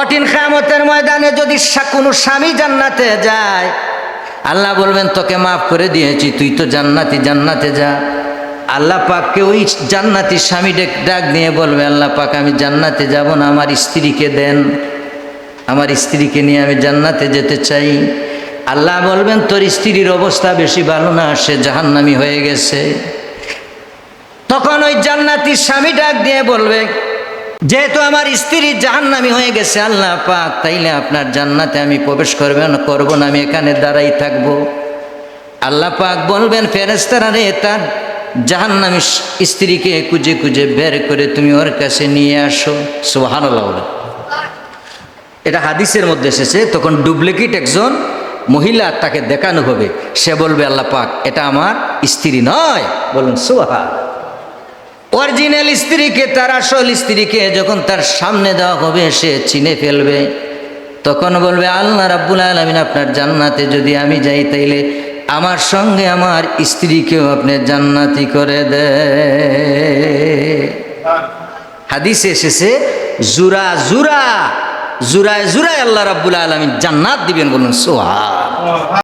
কঠিন খামতের ময়দানে যদি কোনো স্বামী জান্নাতে যায়, আল্লাহ বলবেন, তোকে মাফ করে দিয়েছি, তুই তো জান্নাতি, জান্নাতে যা। আল্লাহ পাককে ওই জান্নাতি স্বামী ডেক দিয়ে বলবে, আল্লাহ পাক, আমি জান্নাতে যাব না, আমার স্ত্রীকে দেন। আমার স্ত্রীকে নিয়ে আমি জান্নাতে যেতে চাই। আল্লাহ বলবেন, তোর স্ত্রীর অবস্থা বেশি ভালো না, সে জাহান্নামি হয়ে গেছে। তখন ওই জান্নাতি স্বামী ডাক দিয়ে বলবে যেহেতু আমার স্ত্রী জাহান্নামি হয়ে গেছে, আল্লাহ পাক তাইলে আপনার জান্নাতে আমি প্রবেশ করবে না, করব না, আমি এখানে দাঁড়াই থাকব। আল্লাহ পাক বলবেন ফেরেস্তারা রে, তার জাহান্নামি স্ত্রীকে কুজে কুজে বের করে তুমি ওর কাছে নিয়ে আসো। সোহান এটা হাদিসের মধ্যে এসেছে, তখন ডুপ্লিকেট একজন মহিলা তাকে দেখানো হবে। সে বলবে, আল্লাহ পাক, এটা আমার স্ত্রী নয়। বলুন সোহা অরিজিনাল স্ত্রীকে, তার আসল স্ত্রীকে যখন তার সামনে দেওয়া হবে, সে চিনে ফেলবে। তখন বলবে, আল্লাহ রাব্বুল আলমিন আপনার জান্নাতে যদি আমি যাই, তাইলে আমার সঙ্গে আমার স্ত্রীকেও আপনি জান্নাতি করে দে। হাদিসে এসেছে, জুরা জুরা, জুরায় জুরায় আল্লাহ রাব্বুল আলমিন জান্নাত দিবেন বলুন সোহা